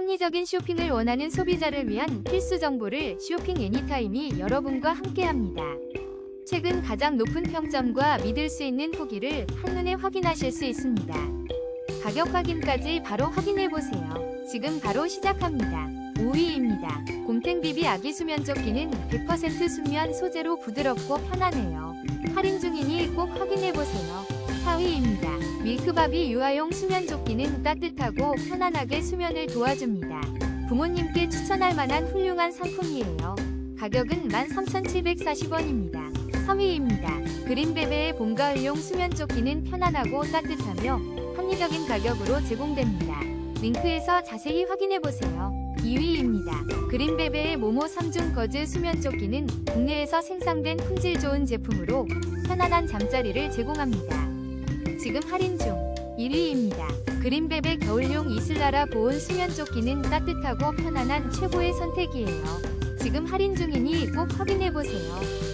합리적인 쇼핑을 원하는 소비자를 위한 필수 정보를 쇼핑 애니타임이 여러분과 함께합니다. 최근 가장 높은 평점과 믿을 수 있는 후기를 한눈에 확인하실 수 있습니다. 가격 확인까지 바로 확인해 보세요. 지금 바로 시작합니다. 5위입니다. 곰탱비비 아기 수면 조끼는 100% 순면 소재로 부드럽고 편하네요. 할인 중이니 꼭 확인해 보세요. 4위입니다. 밀크바비 유아용 수면 조끼는 따뜻하고 편안하게 수면을 도와줍니다. 부모님께 추천할 만한 훌륭한 상품이에요. 가격은 13,740원입니다. 3위입니다. 그린베베의 봄가을용 수면 조끼는 편안하고 따뜻하며 합리적인 가격으로 제공됩니다. 링크에서 자세히 확인해보세요. 2위입니다. 그린베베의 모모 3중 거즈 수면 조끼는 국내에서 생산된 품질 좋은 제품으로 편안한 잠자리를 제공합니다. 지금 할인 중 1위입니다. 그린베베 겨울용 이슬라라 보온 수면 조끼는 따뜻하고 편안한 최고의 선택이에요. 지금 할인 중이니 꼭 확인해보세요.